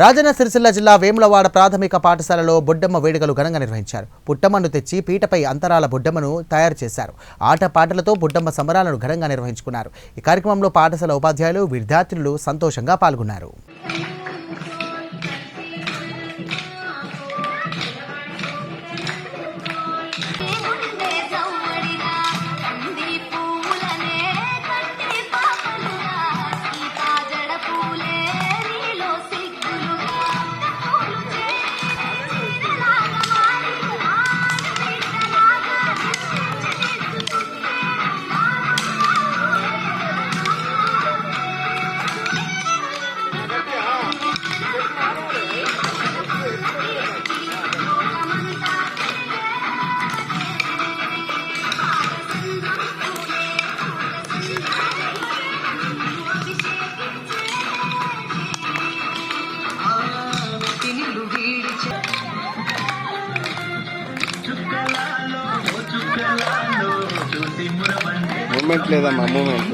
రాజన్న సిరిసిల్ల జిల్లా వేములవాడ ప్రాథమిక పాఠశాలలో బొడ్డమ్మ వేడుకలు ఘనంగా నిర్వహించారు. పుట్టమ్మను తెచ్చి పీటపై అంతరాల బొడ్డమ్మను తయారు చేశారు. ఆట పాటలతో బొడ్డమ్మ సంబరాలను ఘనంగా నిర్వహించుకున్నారు. ఈ కార్యక్రమంలో పాఠశాల ఉపాధ్యాయులు విద్యార్థులు సంతోషంగా పాల్గొన్నారు. మూమెంట్ లేదమ్మా మూమెంట్